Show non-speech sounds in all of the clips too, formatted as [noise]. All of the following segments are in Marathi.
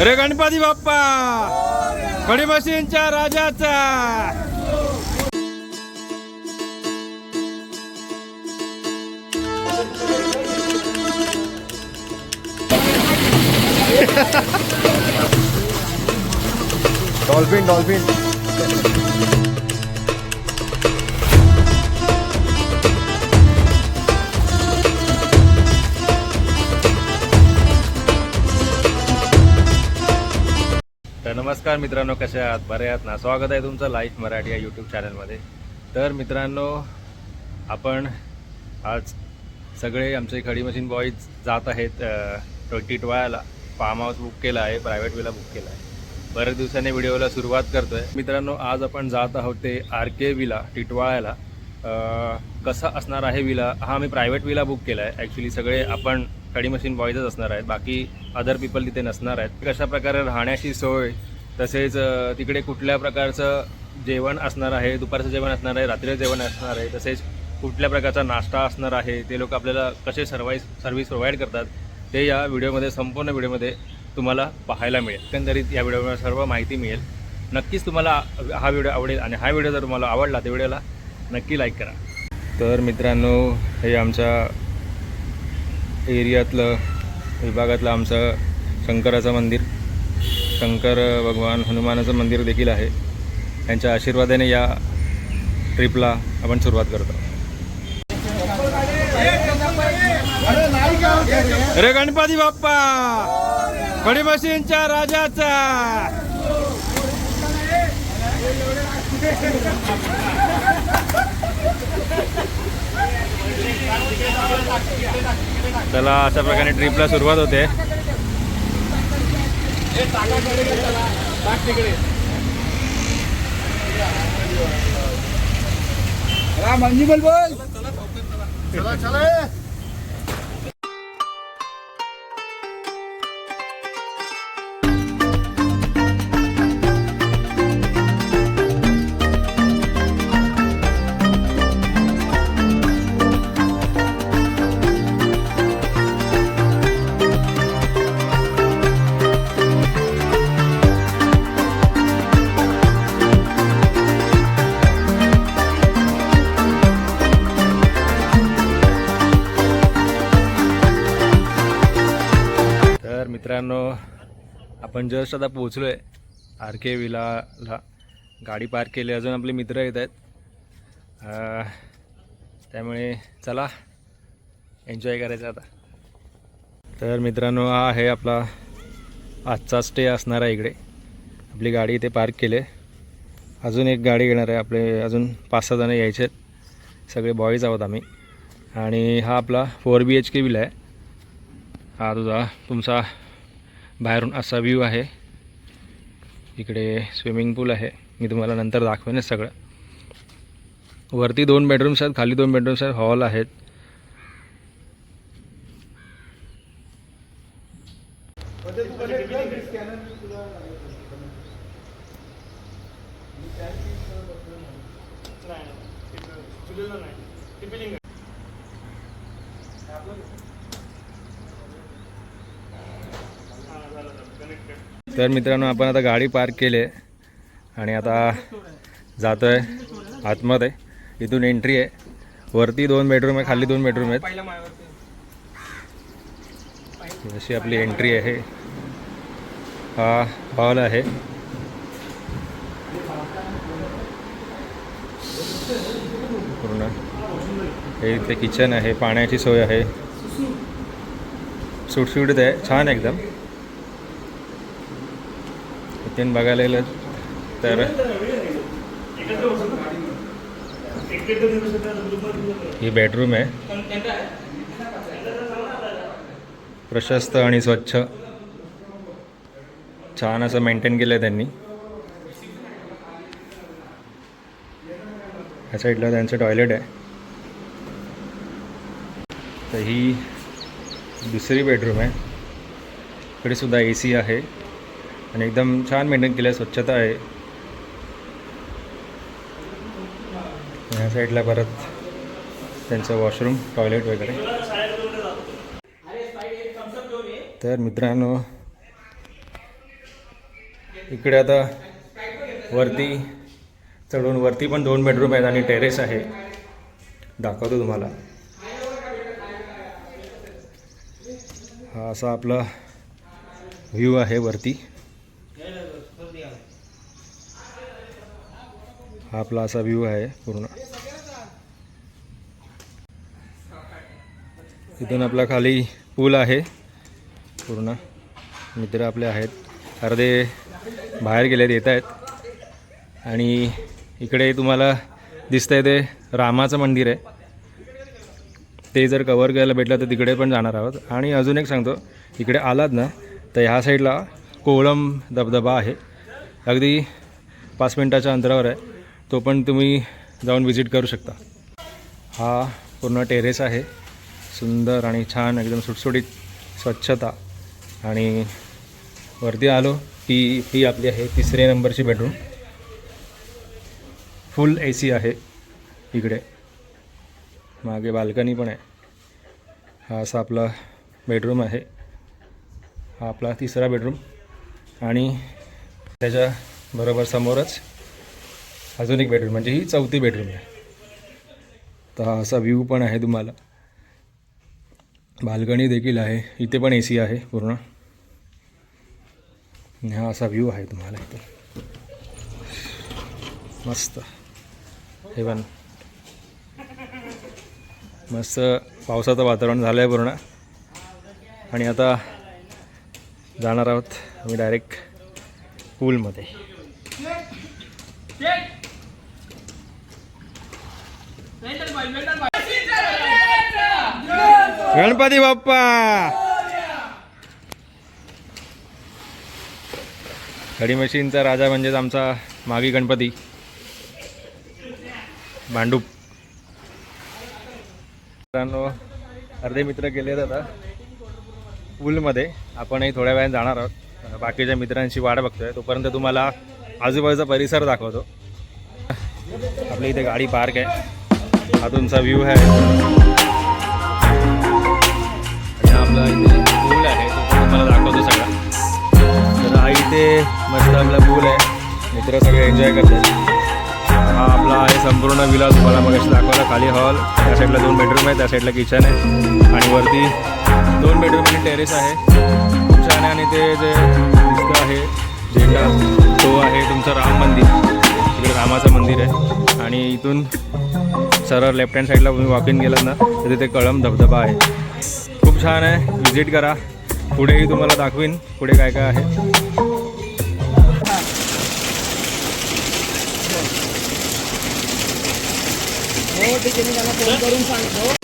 अरे गणपती बाप्पा! खडी मशीनच्या राजाचा! Dolphin dolphin. तर नमस्कार मित्रांनो कसे आहात? बरे आहात ना? स्वागत आहे तुमचं लाईफ मराठी या यूट्यूब चॅनलमध्ये तर मित्रांनो आपण आज सगळे आमचे खडी मशीन बॉईज जात आहेत ट्वेंटी ट्वायला फार्म हाऊस बुक केला आहे प्रायव्हेट विला बुक केला आहे. बऱ्याच दिवसांनी व्हिडिओला सुरुवात करतो आहे मित्रांनो आज आपण जात आहोत ते आर के विला टिटवाळ्याला. कसा असणार आहे विला हा आम्ही प्रायव्हेट विला बुक केला आहे. ॲक्च्युली सगळे आपण खडी मशीन बॉईजच असणार आहेत. बाकी अदर पीपल तिथे नसणार आहेत. कशा प्रकारे राहण्याची सोय तसेच तिकडे कुठल्या प्रकारचं जेवण असणार आहे दुपारचं जेवण असणार आहे रात्रीचं जेवण असणार आहे तसेच कुठल्या प्रकारचा नाश्ता असणार आहे ते लोक आपल्याला कसे सर्वाईस सर्व्हिस प्रोव्हाइड करतात ते या व्हिडिओमध्ये संपूर्ण व्हिडिओमध्ये तुम्हाला पाहायला मिळेल. एकंदरीत या व्हिडिओमध्ये सर्व माहिती मिळेल. नक्कीच तुम्हाला हा व्हिडिओ आवडेल आणि हा व्हिडिओ जर तुम्हाला आवडला त्या व्हिडिओला नक्की लाईक करा. तर मित्रांनो हे आमच्या एरियातलं विभागातलं आमचं शंकराचं मंदिर. शंकर भगवान हनुमानाचं मंदिर देखील आहे. त्यांच्या आशीर्वादाने या ट्रिपला आपण सुरुवात करतो. अरे गणपती बाप्पा! खडी मशीनच्या राजाचा! चला अशा प्रकारे ट्रिपला सुरुवात होते. मंजी बोल बोल. चला चला. मित्रांनो आपण जस्ट आता पोचलो आहे आर के विलाला. गाडी पार्क केली. अजून आपले मित्र येत आहेत. त्यामुळे चला एन्जॉय करायचं आता. तर मित्रांनो हा आहे आपला आजचा स्टे असणार आहे इकडे. आपली गाडी इथे पार्क केली आहे. अजून एक गाडी येणार आहे आपले अजून पाच सहा जणं यायचे आहेत. सगळे बॉईज आहोत आम्ही. आणि हा आपला four B H K villa आहे. हा तुझा तुमचा बाहेरून असा व्ह्यू आहे. इकडे स्विमिंग पूल आहे. मी तुम्हाला नंतर दाखवेनच सगळं. वरती दोन बेडरूम्स आहेत खाली दोन बेडरूम्स आहेत हॉल आहेत. तर मित्रांनो आपण आता गाडी पार्क केली आहे आणि आता जातो आहे आतमध्ये. इथून एंट्री आहे. वरती दोन बेडरूम आहे खाली दोन बेडरूम आहेत. जशी आपली एंट्री आहे. हा हॉल आहे. पूर्ण. हे इथे किचन आहे पाण्याची सोय आहे. सुटसुटीत आहे छान एकदम. इथून बघायला गेलं तर ही बेडरूम आहे. प्रशस्त आणि स्वच्छ. छान असं मेंटेन केलं आहे त्यांनी. ह्या साईडला त्यांचं टॉयलेट आहे. तर ही दुसरी बेडरूम आहे. इकडे सुद्धा ए सी आहे. आणि एकदम छान मेंटेन केलं आहे स्वच्छता आहे. ह्या साईडला परत त्यांचं वॉशरूम टॉयलेट वगैरे. तर मित्रांनो इकडे आता वरती चढून वरती पण दोन बेडरूम आहेत आणि टेरेस आहे. दाखवतो तुम्हाला. हा असा आपला व्ह्यू आहे वरती. हा आपला असा व्ह्यू आहे पूर्ण. इथून आपला खाली पूल आहे. पूर्ण मित्र आपले आहेत. अर्धे बाहेर गेलेत येत आहेत. आणि इकडे तुम्हाला दिसतंय ते रामाचं मंदिर आहे. ते जर कवर करायला भेटलं तर तिकडे पण जाणार आहोत. आणि अजून एक सांगतो इकडे आलात ना तर ह्या साईडला कोळम धबधबा आहे. अगदी पाच मिनटाच्या अंतरावर आहे. तो पण तुम्ही जाऊन व्हिजिट करू शकता. हा पूर्ण टेरेस आहे. सुंदर आणि छान एकदम सुटसुटीत स्वच्छता. आणि वरती आलो ती ही आपली आहे तिसऱ्या नंबरची बेडरूम फुल ए सी आहे इकडे. मागे बाल्कनी पण आहे. हा असा आपला बेडरूम आहे. हा आपला तिसरा बेडरूम आणि त्याच्या बरोबर समोरच अजून एक बेडरूम म्हणजे ही चौथी बेडरूम आहे. तर हा असा व्ह्यू पण आहे तुम्हाला. बाल्कनी देखील आहे. इथे पण ए सी आहे पूर्ण. हा असा व्ह्यू आहे तुम्हाला इथे. मस्त. हे पण. मस्त पावसाचं वातावरण झालं आहे पूर्ण. आणि आता जाणार आहोत आम्ही डायरेक्ट पूलमध्ये गणपती बाप्पा. खडी मशीनचा राजा म्हणजेच आमचा मागी गणपती. भांडूप. मित्रांनो अर्धे मित्र गेले आता. पूलमध्ये. आपणही थोड्या वेळाने जाणार आहोत. बाकीच्या मित्रांची वाट बघतोय. तोपर्यंत तुम्हाला आजूबाजूचा परिसर दाखवतो. आपल्या इथे गाडी पार्क आहे. हा तुमचा व्ह्यू आहे. आणि आपला इथे पूल आहे तो पण तुम्हाला दाखवतो सगळा. तर हा इथे मस्त आपला पूल आहे. मित्र सगळे एन्जॉय करतात. हा आपला आहे संपूर्ण विला तुम्हाला मग दाखवला खाली हॉल त्या साईडला दोन बेडरूम आहे त्या साईडला किचन आहे. आणि वरती दोन बेडरूम आणि टेरेस आहे. खूप छान आहे आणि ते जे दिसतं आहे झेंडा तो आहे तुमचं राम मंदिर. तिकडे रामाचं मंदिर आहे. आणि इथून सरळ लेफ्ट हँड साईडला तुम्ही वॉकिंग गेलात ना तर तिथे कळम धबधबा आहे. खूप छान आहे. व्हिजिट करा. पुढेही तुम्हाला दाखवीन पुढे काय काय आहे. हो ठीक आहे. मी त्यांना फोन करून सांगतो.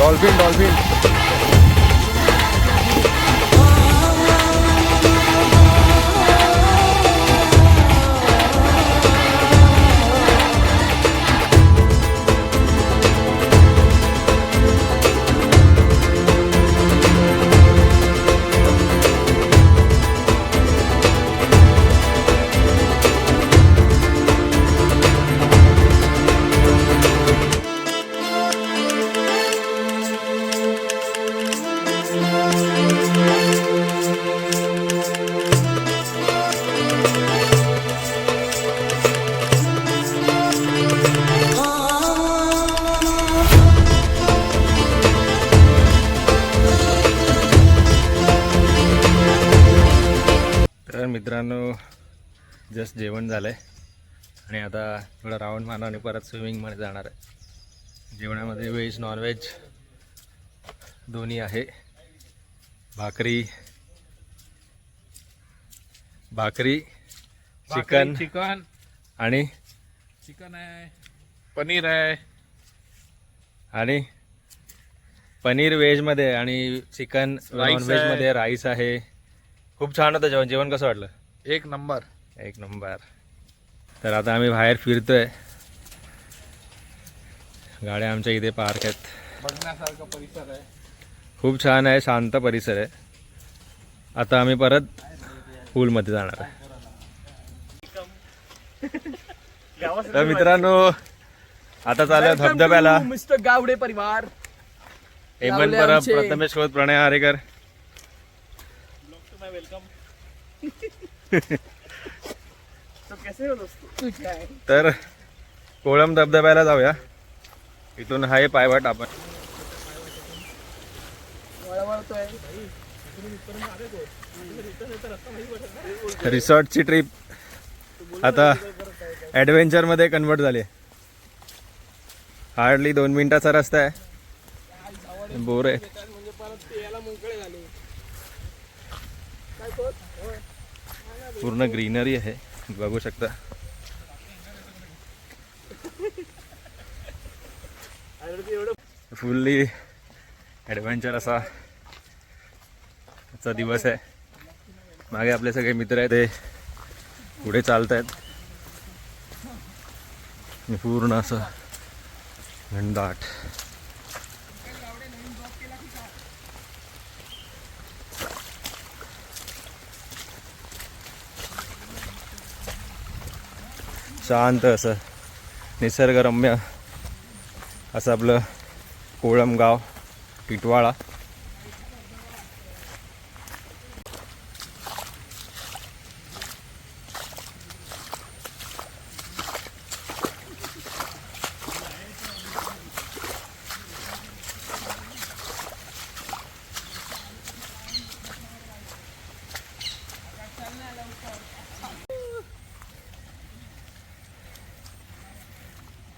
Dolphin dolphin. राऊंड मारणार आणि परत स्विमिंगमध्ये जाणार आहे. जेवणामध्ये व्हेज नॉनव्हेज दोन्ही आहे. भाकरी भाकरी चिकन चिकन. आणि चिकन आहे पनीर आहे. आणि पनीर व्हेजमध्ये आणि चिकन नॉन आहे. व्हेजमध्ये राईस आहे. खूप छान होतं जेवण. जेवण कसं वाटलं? एक नंबर. एक नंबर. तर आता आम्ही बाहेर फिरतोय. गाड्या आमच्या इथे पार्क आहेत. बघण्यासारखा परिसर आहे. खूप छान आहे शांत परिसर आहे. आता आम्ही परत पूलमध्ये जाणार आहे. तर मित्रांनो आता चालू धबधब्याला. मिस्टर गावडे परिवार. हेमंत परब. प्रथमेश खोत प्रणय आरेकर [laughs] तर कोळम धबधब्याला जाऊया. इथून आहे पायवाट आपण. रिसॉर्टची ट्रिप. आता ॲडव्हेंचरमध्ये कन्वर्ट झाली. हार्डली दोन मिनिटाचा रस्ता आहे. बोर आहे. पूर्ण ग्रीनरी आहे. बघू शकता. फुल्ली ॲडव्हेंचर असा आजचा दिवस आहे. मागे आपले सगळे मित्र आहेत ते पुढे चालत आहेत पूर्ण असं घनदाट. शांत असं निसर्गरम्य असं आपलं कोळमगाव टिटवाळा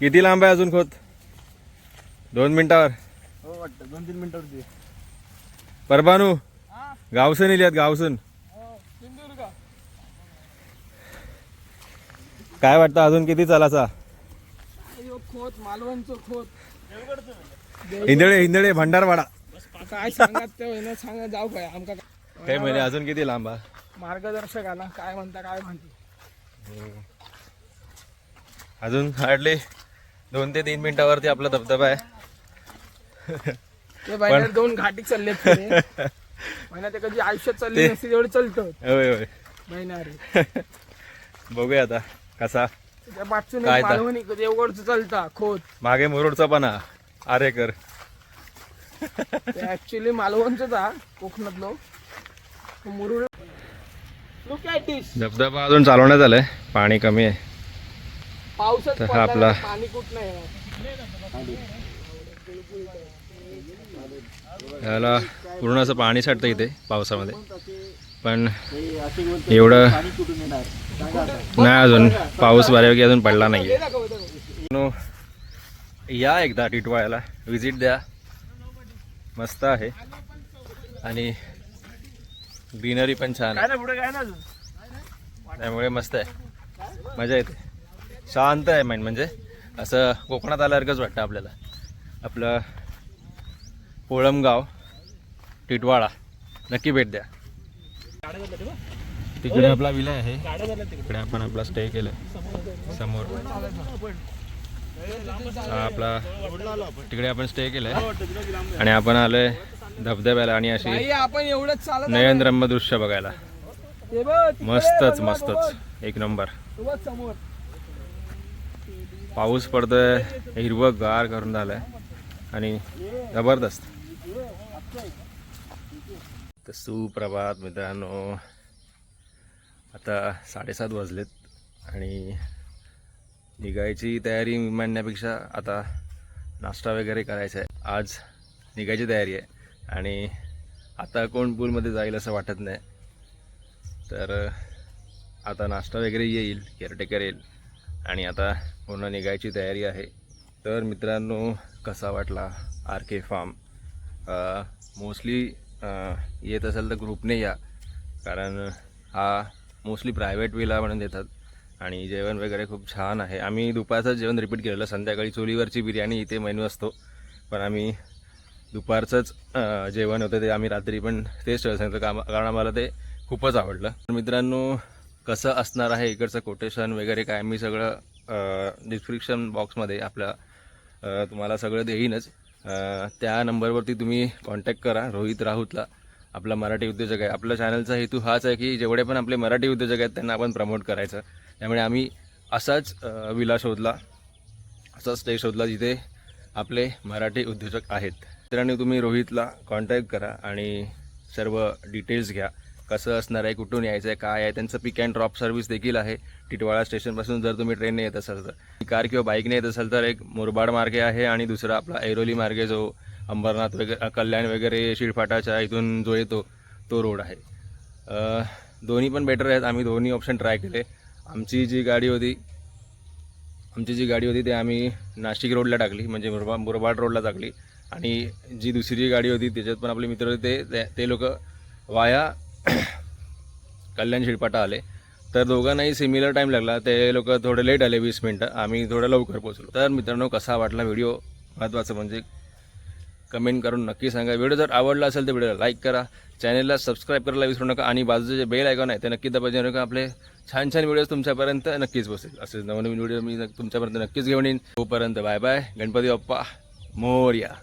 किती लांब आहे अजून खोत? दोन मिनिटावर. हो वाटतं. दोन तीन मिनिटावरती परबानू गावसून इलियात गावसून सिंधुदुर्ग. काय वाटतं अजून किती चालाचा? खोत मालवणचं खोत. इंदळे इंदळे भंडारवाडा. काय सांगत ते होईना सांगा जाऊ काय आमका हे म्हणजे अजून किती लांब? मार्गदर्शक आला काय म्हणता काय म्हणते. अजून हार्डली दोन ते तीन मिनिटावरती आपला धबधबा आहे. ते बाहेर दोन घाटी चालले महिना ते कधी आयुष्यात चालली नसती तेवढे चालतं. होय होय. महिनारी बघूया आता कसा त्या मागचून? मालवणी देवगडचं चालता खोत. मागे मुरुडचा पण हा आरेकर ते ऍक्च्युली मालवणचंच हा कोकणातलो. मुरुड लुक ॲट दिस धबधबा अजून चालवण्यात आलाय. पाणी कमी आहे. पावसात हा पडला आपला- पाणी कुठ नाही. याला पूर्ण असं पाणी साठतं इथे पावसामध्ये. पण एवढं नाही अजून पाऊस बऱ्यापैकी अजून पडला नाही आहे नो या एकदा टिटवाळ्याला व्हिजिट द्या. मस्त आहे. आणि ग्रीनरी पण छान आहे. त्यामुळे मस्त आहे. मजा येते. शांत आहे माइंड म्हणजे असं कोकणात आल्यासारखंच वाटतं आपल्याला. आपलं कोळमगाव टिटवाळा. नक्की भेट द्या. तिकडे आपला विलय आहे. तिकडे आपण आपला स्टे केलाय. समोर. हा आपला तिकडे आपण स्टे केलाय. आणि आपण आलोय धबधब्याला आणि अशी बाई, आपण एवढंच चालत आलोय. नयनरम्य दृश्य बघायला. मस्तच मस्तच. एक नंबर. पाऊस पडतोय हिरवं गार करून झालंय. आणि जबरदस्त. तर सुप्रभात मित्रांनो. आता साडेसात वाजलेत आणि निघायची तयारी म्हणण्यापेक्षा आता नाश्ता वगैरे करायचा आहे. आज निघायची तयारी आहे आणि आता कोण पूलमध्ये जाईल असं वाटत नाही. तर आता नाश्ता वगैरे येईल केअरटेकर येईल आणि आता पूर्ण निघायची तयारी आहे. तर मित्रांनो कसा वाटला आर के फार्म मोस्टली येत असेल तर ग्रुपने या. कारण हा मोस्टली प्रायव्हेट विला म्हणून देतात. आणि जेवण वगैरे खूप छान आहे. आम्ही दुपारचं जेवण रिपीट केलेलं. संध्याकाळी चुलीवरची बिर्याणी इथे मेन्यू असतो. पण आम्ही दुपारचंच जेवण होतं ते आम्ही रात्री पण तेच ठेवायला सांगितलं का कारण आम्हाला ते खूपच आवडलं. तर मित्रांनो कसं असणार आहे इकडचं कोटेशन वगैरे काय? मी सगळं डिस्क्रिप्शन बॉक्समध्ये आपल्या तुम्हाला सगळं देईनच. त्या नंबरवरती तुम्ही कॉन्टॅक्ट करा. रोहित राऊतला आपला मराठी उद्योजक आहे. आपल्या चॅनलचा हेतू हाच आहे की जेवढे पण आपले मराठी उद्योजक आहेत त्यांना आपण प्रमोट करायचं. त्यामुळे आम्ही असाच विला शोधला. असाच स्टे शोधला जिथे आपले मराठी उद्योजक आहेत. मित्रांनी तुम्ही रोहितला कॉन्टॅक्ट करा आणि सर्व डिटेल्स घ्या. कसं असणार आहे कुठून यायचं आहे काय आहे त्यांचं पिक अँड ड्रॉप सर्व्हिस देखील आहे. टिटवाळा स्टेशनपासून जर तुम्ही ट्रेनने येत असाल तर. कार किंवा बाईकने येत असाल तर एक मुरबाड मार्गे आहे आणि दुसरा आपला ऐरोली मार्गे जो अंबरनाथ वगैरे कल्याण वगैरे शिळफाटाच्या इथून जो येतो तो रोड आहे. दोन्ही पण बेटर आहेत. आम्ही दोन्ही ऑप्शन ट्राय केले. आमची जी गाडी होती आमची जी गाडी होती ती आम्ही नाशिक रोडला टाकली म्हणजे मुरबा मुरबाड रोडला टाकली. आणि जी दुसरी गाडी होती त्याच्यात पण आपले मित्र होते ते- ते- ते लोक वाया [coughs] कल्याण शिळपाटा आले. तर दोघांनाही सिमिलर टाईम लागला. ते लोक थोडे लेट आले वीस मिनटं आम्ही थोडं लवकर पोचलो तर मित्रांनो कसा वाटला व्हिडिओ महत्त्वाचं म्हणजे कमेंट करून नक्की सांगा. व्हिडिओ जर आवडला असेल तर व्हिडिओला लाईक करा. चॅनलला सबस्क्राईब करायला विसरू नका. आणि बाजूचे जे बेल आयकॉन आहे ते नक्की दाबायचे. नका आपले छान छान व्हिडिओज तुमच्यापर्यंत नक्कीच बसेल असे नवनवीन व्हिडिओ मी तुमच्यापर्यंत नक्कीच घेऊन येईन. तोपर्यंत बाय बाय गणपती बाप्पा मोर्या.